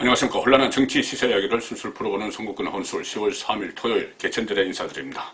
안녕하십니까. 혼란한 정치 시세 이야기를 술술 풀어보는 송국근 혼술 10월 3일 토요일 개천절에 인사드립니다.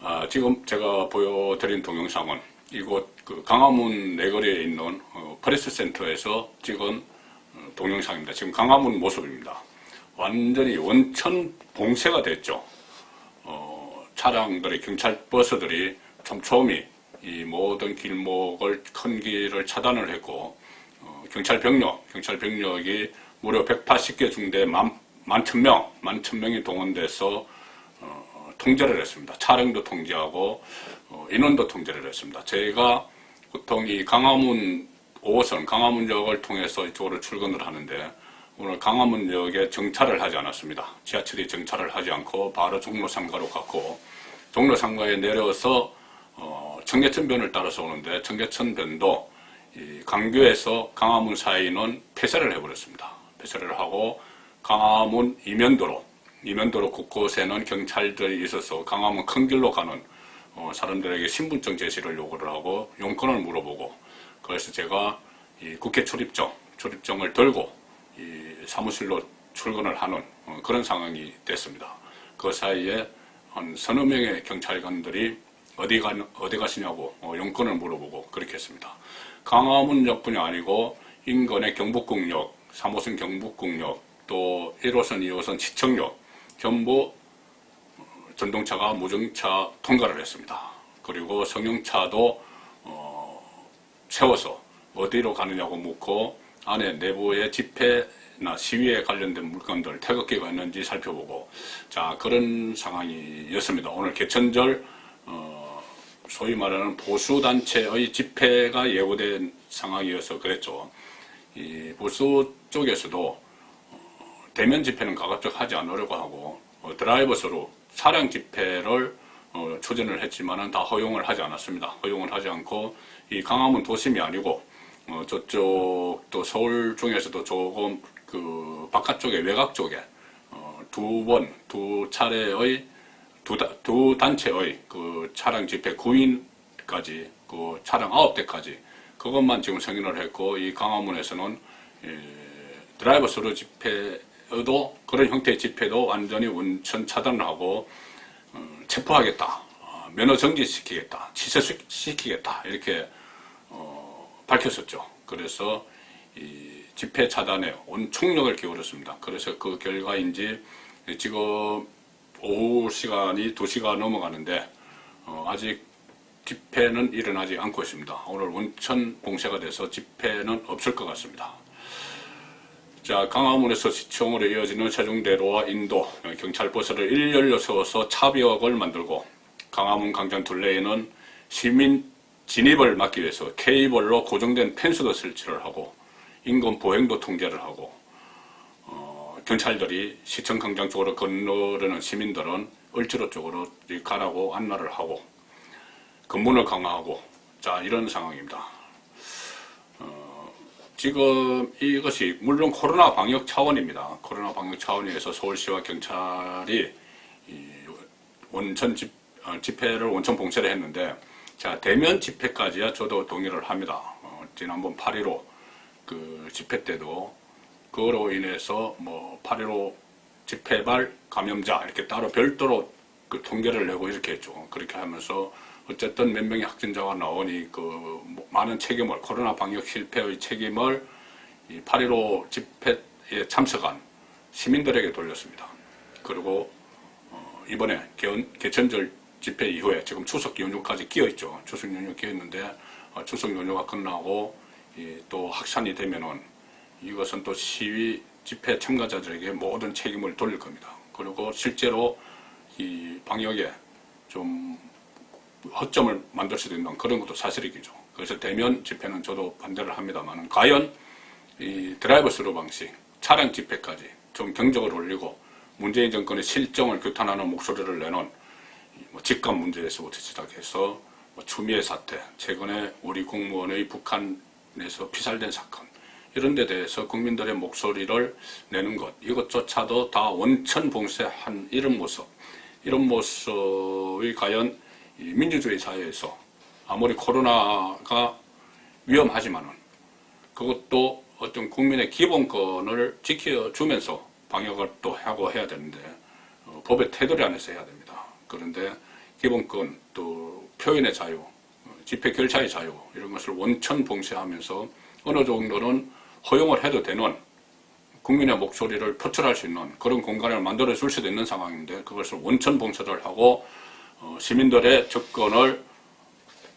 아, 지금 제가 보여드린 동영상은 이곳 그 강화문 내거리에 있는 어, 프레스 센터에서 찍은 어, 동영상입니다. 지금 강화문 모습입니다. 완전히 원천 봉쇄가 됐죠. 어, 차량들이 경찰 버스들이 촘촘히 이 모든 길목을 큰 길을 차단을 했고 어, 경찰 병력, 경찰 병력이 무려 180개 중대 만, 만천 명, 만천 명이 동원돼서 어, 통제를 했습니다. 차량도 통제하고 어, 인원도 통제를 했습니다. 저희가 보통 이 강화문 5호선 강화문역을 통해서 이쪽으로 출근을 하는데 오늘 강화문역에 정차를 하지 않았습니다. 지하철이 정차를 하지 않고 바로 종로 상가로 갔고 종로 상가에 내려서 어, 청계천변을 따라서 오는데 청계천변도 이 강교에서 강화문 사이는 폐쇄를 해버렸습니다. 폐쇄를 하고 강화문 이면도로 이면도로 곳곳에는 경찰들이 있어서 강화문 큰 길로 가는 어, 사람들에게 신분증 제시를 요구를 하고 용건을 물어보고 그래서 제가 이 국회 출입증 출입증을 들고 이 사무실로 출근을 하는 어, 그런 상황이 됐습니다. 그 사이에 한 서너 명의 경찰관들이 어디 가 어디 가시냐고 어, 용건을 물어보고 그렇게 했습니다. 강화문역뿐이 아니고 인근의 경북국역, 3호선 경북국역, 또 1호선, 2호선 시청역 전부 전동차가 무증차 통과를 했습니다. 그리고 승용차도 어, 세워서 어디로 가느냐고 묻고 안에 내부의 집회나 시위에 관련된 물건들 태극기가 있는지 살펴보고 자 그런 상황이었습니다. 오늘 개천절 어, 소위 말하는 보수 단체의 집회가 예고된 상황이어서 그랬죠. 이 보수 쪽에서도 어, 대면 집회는 가급적 하지 않으려고 하고 어, 드라이버스로 차량 집회를 어, 추진을 했지만은 다 허용을 하지 않았습니다. 허용을 하지 않고 이 강화문 도심이 아니고 어, 저쪽 또 서울 중에서도 조금 그 바깥쪽에 외곽 쪽에 어, 두 번, 두 차례의 두, 다- 두 단체의 그 차량 집회 9인까지 그 차량 9대까지 그것만 지금 승인을 했고 이 강화문에서는 예, 드라이버 스루 집회도 그런 형태의 집회도 완전히 원천 차단을 하고 어, 체포하겠다, 어, 면허 정지시키겠다, 취소시키겠다 이렇게 어, 밝혔었죠. 그래서 이 집회 차단에 온 총력을 기울였습니다. 그래서 그 결과인지 지금 오후 시간이 2시가 넘어가는데 어, 아직 집회는 일어나지 않고 있습니다. 오늘 원천 봉쇄가 돼서 집회는 없을 것 같습니다. 자, 강화문에서 시청으로 이어지는 세종대로와 인도 경찰버스를 일렬로 세워서 차벽을 만들고 강화문 광장 둘레에는 시민 진입을 막기 위해서 케이블로 고정된 펜스도 설치를 하고 인근 보행도 통제를 하고 어, 경찰들이 시청 광장 쪽으로 건너려는 시민들은 을지로 쪽으로 가라고 안내를 하고 근문을 강화하고 자 이런 상황입니다. 어, 지금 이것이 물론 코로나 방역 차원입니다. 코로나 방역 차원에서 서울시와 경찰이 이 원천 집, 어, 집회를 원천 봉쇄를 했는데 자 대면 집회까지야 저도 동의를 합니다. 어, 지난번 8.15 그 집회 때도 그로 인해서 뭐 8.15 집회발 감염자 이렇게 따로 별도로 그 통계를 내고 이렇게 했죠. 그렇게 하면서 어쨌든 몇 명의 확진자가 나오니 그 많은 책임을 코로나 방역 실패의 책임을 이8.15 집회에 참석한 시민들에게 돌렸습니다. 그리고 어, 이번에 개, 개천절 집회 이후에 지금 추석 연휴까지 끼어 있죠. 추석 연휴 끼어 있는데 어, 추석 연휴가 끝나고 이, 또 확산이 되면은 이것은 또 시위 집회 참가자들에게 모든 책임을 돌릴 겁니다. 그리고 실제로 이 방역에 좀 허점을 만들 수도 있는 그런 것도 사실이죠. 그래서 대면 집회는 저도 반대를 합니다만 과연 이 드라이브 스루 방식, 차량 집회까지 좀 경적을 올리고 문재인 정권의 실정을 규탄하는 목소리를 내는 이뭐 직감 문제에서부터 시작해서 뭐 추미애 사태, 최근에 우리 공무원의 북한에서 피살된 사건 이런 데 대해서 국민들의 목소리를 내는 것 이것조차도 다 원천 봉쇄한 이런 모습 이런 모습이 과연 이 민주주의 사회에서 아무리 코로나가 위험하지만은 그것도 어떤 국민의 기본권을 지켜주면서 방역을 또 하고 해야 되는데 어, 법의 테두리 안에서 해야 됩니다. 그런데 기본권 또 표현의 자유, 어, 집회 결사의 자유 이런 것을 원천 봉쇄하면서 어느 정도는 허용을 해도 되는 국민의 목소리를 표출할 수 있는 그런 공간을 만들어 줄 수도 있는 상황인데 그것을 원천 봉쇄를 하고 어, 시민들의 접근을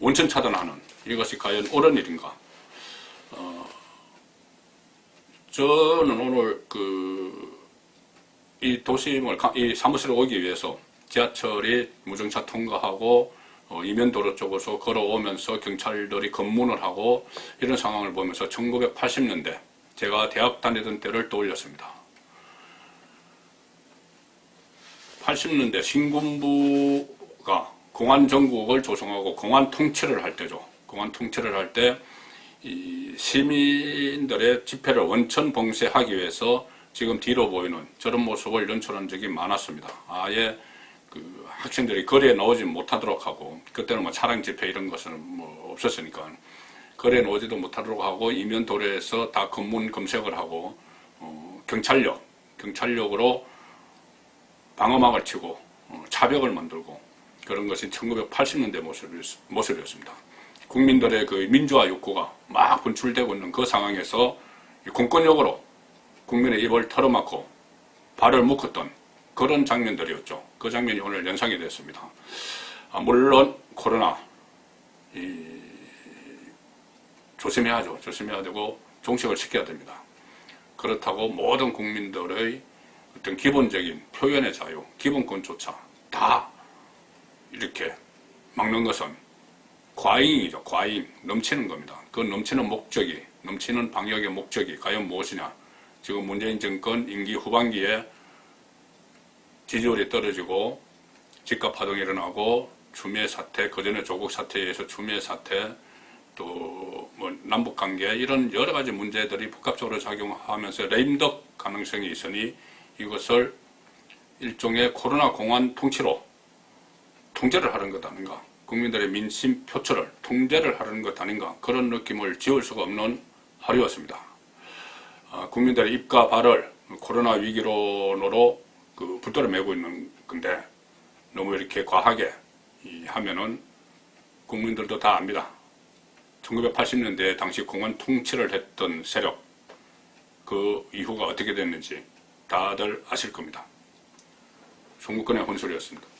원천 차단하는 이것이 과연 옳은 일인가? 어, 저는 오늘 그 이 도심을 가- 이 사무실에 오기 위해서 지하철이 무정차 통과하고 어, 이면도로 쪽에서 걸어오면서 경찰들이 검문을 하고 이런 상황을 보면서 1980년대 제가 대학 다니던 때를 떠올렸습니다. 80년대 신군부 가 공안 정국을 조성하고 공안 통치를 할 때죠. 공안 통치를 할때이 시민들의 집회를 원천 봉쇄하기 위해서 지금 뒤로 보이는 저런 모습을 연출한 적이 많았습니다. 아예 그 학생들이 거리에 나오지 못하도록 하고 그때는 뭐 차량 집회 이런 것은 뭐 없었으니까 거리에 나오지도 못하도록 하고 이면 도로에서 다 검문 검색을 하고 어, 경찰력 경찰력으로 방어막을 치고 어, 차벽을 만들고 그런 것이 1980년대 모습이었, 모습이었습니다. 국민들의 그 민주화 욕구가 막 분출되고 있는 그 상황에서 이 공권력으로 국민의 입을 털어막고 발을 묶었던 그런 장면들이었죠. 그 장면이 오늘 연상이 됐습니다. 아, 물론 코로나 이, 조심해야죠. 조심해야 되고 종식을 시켜야 됩니다. 그렇다고 모든 국민들의 어떤 기본적인 표현의 자유, 기본권조차 다 이렇게 막는 것은 과잉이죠. 과잉. 넘치는 겁니다. 그 넘치는 목적이, 넘치는 방역의 목적이 과연 무엇이냐. 지금 문재인 정권 임기 후반기에 지지율이 떨어지고 집값 파동이 일어나고 추미애 사태, 그전에 조국 사태에 의해서 추미애 사태, 또 뭐 남북 관계 이런 여러 가지 문제들이 복합적으로 작용하면서 레임덕 가능성이 있으니 이것을 일종의 코로나 공안 통치로 통제를 하는 것 아닌가. 국민들의 민심 표출을 통제를 하는 것 아닌가. 그런 느낌을 지울 수가 없는 하루였습니다. 아, 국민들의 입과 발을 코로나 위기론으로 그 붙들어 매고 있는 건데 너무 이렇게 과하게 이 하면은 국민들도 다 압니다. 1980년대 당시 공안 통치를 했던 세력 그 이후가 어떻게 됐는지 다들 아실 겁니다. 송국권의 혼술이었습니다.